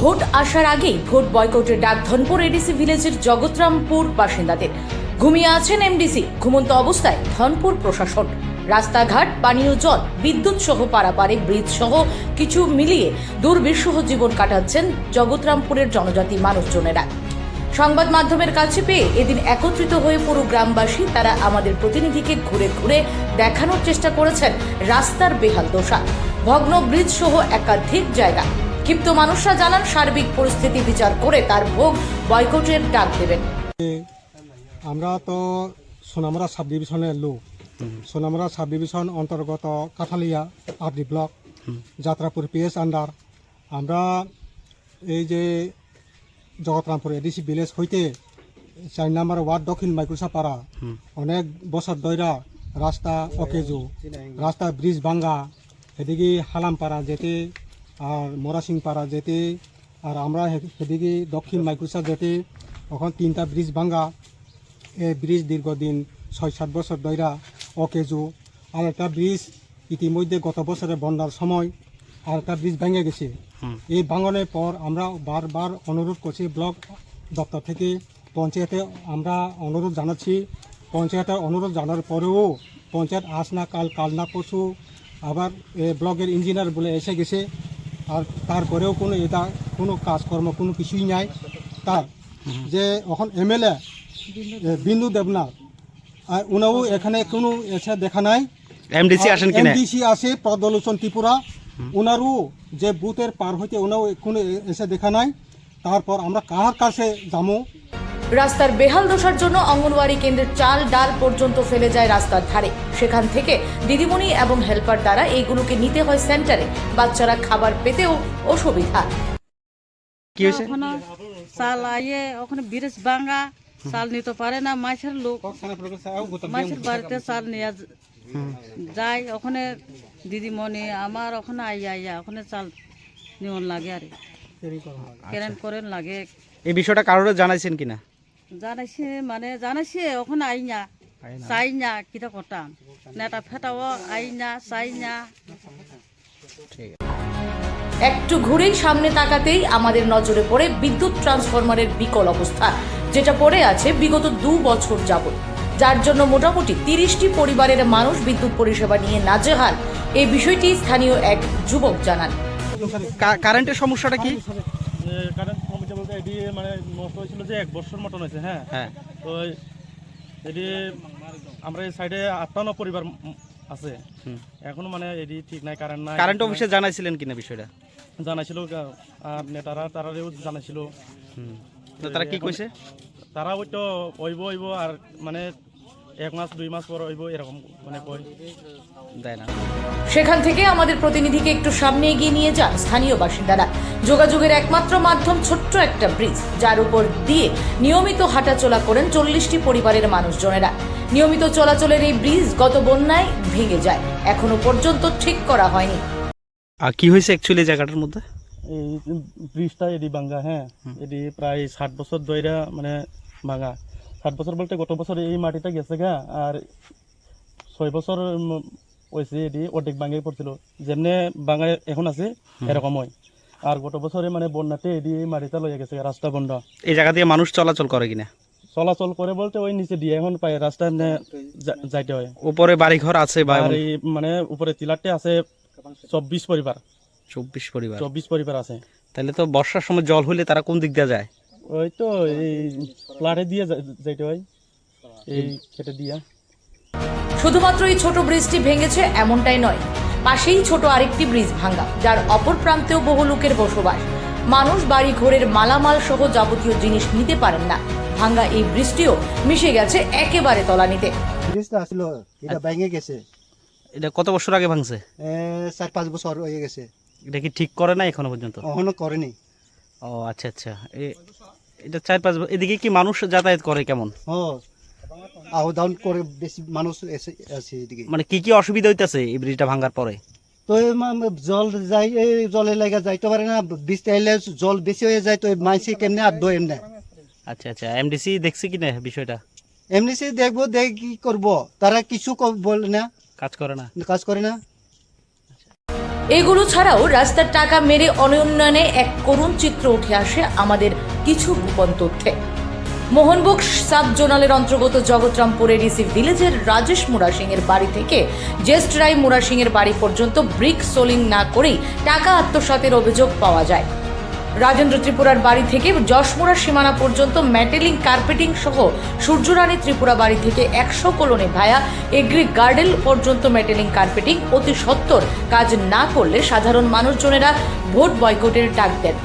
Vote আসার আগেই vote বয়কটের ডাক ধনপুর এডিসি ভিলেজের জগৎরামপুর বাসিন্দাদের। ঘুমিয়ে আছেন এমডিসি ঘুমন্ত অবস্থায় ধনপুর প্রশাসন। রাস্তাঘাট, পানীয় জল, বিদ্যুৎ সহ পারাপারে ব্রিজ সহ কিছু মিলিয়ে দুর্বিষহ জীবন কাটাচ্ছেন জগৎরামপুরের জনজাতি মানুষজনেরা। সংবাদ মাধ্যমের কাছে পেয়ে এদিন একত্রিত হয়ে পুরো গ্রামবাসী তারা আমাদের প্রতিনিধিকে ঘুরে ঘুরে দেখানোর চেষ্টা করেছেন রাস্তার বেহাল দশা। ভগ্ন ব্রিজ সহ একাধিক জায়গা। ক্ষিপ্ত মানুষরা জানান, সার্বিক পরিস্থিতি বিচার করে তার ভোগ বয়কটের ডাক দেবেন। আমরা তো সোনামরা সাব ডিভিশনের লোক। সোনামরা সাব ডিভিশন অন্তর্গত কাঠালিয়া আবদি ব্লক, যাত্রাপুর পিএস আন্ডার। আমরা এই যে জগৎরামপুর এডিসি ভিলেজ হইতে চার নাম্বার ওয়ার্ড দক্ষিণ মাইকুসাপাড়া অনেক বছর দইরা রাস্তা অকেজো, রাস্তা ব্রিজ ভাঙ্গা, এদিকে হালামপাড়া যেতে আর মোরাসিং পাড়া যেতে আর আমরা সেদিকে দক্ষিণ মাইকুসা যেতে ওখানে তিনটা ব্রিজ ভাঙ্গা এই ব্রিজ দীর্ঘদিন ছয় সাত বছর দইরা অকেজো। আর একটা ব্রিজ ইতিমধ্যে গত বছরে বন্যার সময় আর একটা ব্রিজ ভেঙে গেছে। এই ভাঙনের পর আমরা বারবার অনুরোধ করছি ব্লক দপ্তর থেকে পঞ্চায়েতে আমরা অনুরোধ জানাচ্ছি। পঞ্চায়েতের অনুরোধ জানার পরেও পঞ্চায়েত আজ না কাল কাল না পরশু আবার এ, ব্লকের ইঞ্জিনিয়ার বলে এসে গেছে। আর তারপরেও কোনো এটা কোনো কাজকর্ম কোনো কিছুই নাই। তার যে এখন এমএলএ বিন্দু দেবনাথ আর উনাও এখানে কোনো এসে দেখা নাই। এমডিসি আসেন কিনা? এমডিসি আসে পদলোচন ত্রিপুরা। ওনারও যে বুথের পার হইতে ওনাও কোনো এসে দেখা নাই। তারপর আমরা কার কাছে যাব রাস্তার বেহাল দশার জন্য অঙ্গনওয়াড়ি কেন্দ্রের চাল ডাল পর্যন্ত ফেলে যায় রাস্তার ধারে। সেখান থেকে দিদিমণি এবং হেল্পার দ্বারা এইগুলোকে নিতে হয় সেন্টারে। বাচ্চারা খাবার পেতেও অসুবিধা। কি হয়েছে? ওখানে চাল আইয়ে ওখানে ব্রিজ ভাঙা চাল নিতে পারে না মাছের লোক। মাছের বাড়িতে চাল নিয়ে যা- যায়। ওখানে দিদিমণি আমার ওখানে আইয়া আইয়া ওখানে চাল নিয়ন লাগে আরে। কেরেন করেন লাগে। এই বিষয়টা কারোর জানাইছেন কিনা? জানাইছে মানে জানাইছে ওখানে আই না চাই না কিটা কটাম? নেটা ফেটাও আই না চাই না একটু ঘুরেই সামনে তাকাতেই আমাদের নজরে পড়ে বিদ্যুৎ ট্রান্সফরমারের বিকল অবস্থা যেটা পড়ে আছে বিগত দু বছর যাবত যার জন্য মোটামুটি তিরিশটি পরিবারের মানুষ বিদ্যুৎ পরিষেবা নিয়ে নাজেহাল। এই বিষয়টি স্থানীয় এক যুবক জানান। কারেন্টের সমস্যাটা কি? কারেন্ট সমস্যা বলতে এটি মানে নষ্ট হয়েছিল যে এক বছর মতন হয়েছে হ্যাঁ? হ্যাঁ। তো এটি আমরা এই সাইডে আটান্ন পরিবার আছে। এখনও মানে এটি ঠিক নাই কারেন্ট নাই। কারেন্ট অফিসে জানাইছিলেন কিনা বিষয়টা? জানাইছিল আর নেতারা তারারেও জানাইছিল। তারা কি কইছে? তারা হয়তো ওইব ওইব আর মানে এক মাস দুই মাস পর ওইব এরকম মানে কয় দেয় না? সেখান থেকে আমাদের প্রতিনিধিকে একটু সামনে এগিয়ে নিয়ে যান স্থানীয় বাসিন্দারা। যোগাযোগের একমাত্র মাধ্যম ছোট্ট একটা ব্রিজ যার উপর দিয়ে নিয়মিত হাঁটাচলা করেন চল্লিশটি পরিবারের মানুষজনেরা। নিয়মিত চলাচলের এই ব্রিজ গত বন্যায় ভেঙে যায়। এখনও পর্যন্ত ঠিক করা হয়নি। আর কি হয়েছে অ্যাকচুয়ালি জায়গাটার মধ্যে? এই ব্রিজটা এটি ভাঙ্গা হ্যাঁ। এটি প্রায় ষাট বছর ধরে মানে ভাঙ্গা ষাট বছর বলতে গত বছর এই মাটিটা গেছে গা আর ছয় বছর হয়েছে এটি অর্ধেক ভাঙে পড়ছিল। যেমনে ভাঙা এখন আছে এরকম হয়। আর গত বছরে মানে বন্যাতে এটি এই মাটিটা লইয়া গেছে রাস্তা বন্ধ। এই জায়গা দিয়ে মানুষ চলাচল করে কিনা? চলাচল করে বলতে ওই নিচে দিয়ে এখন পায় রাস্তা এমনি যাইতে হয়। উপরে বাড়ি ঘর আছে বা এই মানে উপরে তিলারটে আছে চব্বিশ পরিবার। চব্বিশ পরিবার। চব্বিশ পরিবার আছে। তাহলে তো বর্ষার সময় জল হলে তারা কোন দিক দিয়ে যায়? ওই তো এই প্লাটে দিয়ে যাইতে হয়। এই খেটে দিয়া। শুধুমাত্র এই ছোট ব্রিজটি ভেঙেছে এমনটাই নয়। পাশেই ছোট আরেকটি ব্রিজ ভাঙ্গা যার অপর প্রান্তেও বহু লোকের বসবাস। মানুষ বাড়ি ঘরের মালামাল সহ যাবতীয় জিনিস নিতে পারেন না। ভাঙ্গা এই ব্রিজটিও মিশে গেছে একেবারে তলানিতে। ব্রিজটা আসলো এটা ভেঙে গেছে। এটা কত বছর আগে ভাঙছে? চার পাঁচ বছর হয়ে গেছে। এটা কি ঠিক করে না এখনও পর্যন্ত? এখনও করেনি। ও আচ্ছা আচ্ছা। এ- এটা চার পাঁচ এদিকে কি মানুষ যাতায়াত করে কেমন? ও আহ ডাউন করে বেশি মানুষ এসে আছে এদিকে। মানে কি কি অসুবিধা হইতাছে এই ব্রিজটা ভাঙার পরে? তো জল যাই জলের লাগা যাইতে পারে না বৃষ্টি আইলে জল বেশি হয়ে যায় তো মাইসি কেমনে আর দো এমনি? আচ্ছা আচ্ছা এমডিসি দেখছে কি না বিষয়টা? এমনি সে দেখব দেখ কি করব। তারা কিছু বলে না। কাজ করে না? কাজ করে না। এগুলো ছাড়াও রাস্তার টাকা মেরে অনুন্নয়নে এক করুণ চিত্র উঠে আসে আমাদের কিছু গোপন তথ্যে। মোহনবুক সাব জোনালের অন্তর্গত জগতরামপুরে রিসিভ ভিলেজের রাজেশ মুরা সিংয়ের বাড়ি থেকে জেস্ট রায় মুরা সিংয়ের বাড়ি পর্যন্ত ব্রিক সোলিং না করেই টাকা আত্মসাতের অভিযোগ পাওয়া যায়। রাজেন্দ্র ত্রিপুরার বাড়ি থেকে যশমুড়া সীমানা পর্যন্ত ম্যাটেলিং কার্পেটিং সহ সূর্যরানী ত্রিপুরা বাড়ি থেকে একশো কলোনি ভায়া এগ্রি গার্ডেন পর্যন্ত ম্যাটেলিং কার্পেটিং অতি সত্তর কাজ না করলে সাধারণ মানুষজনেরা ভোট বয়কটের ডাক দেন।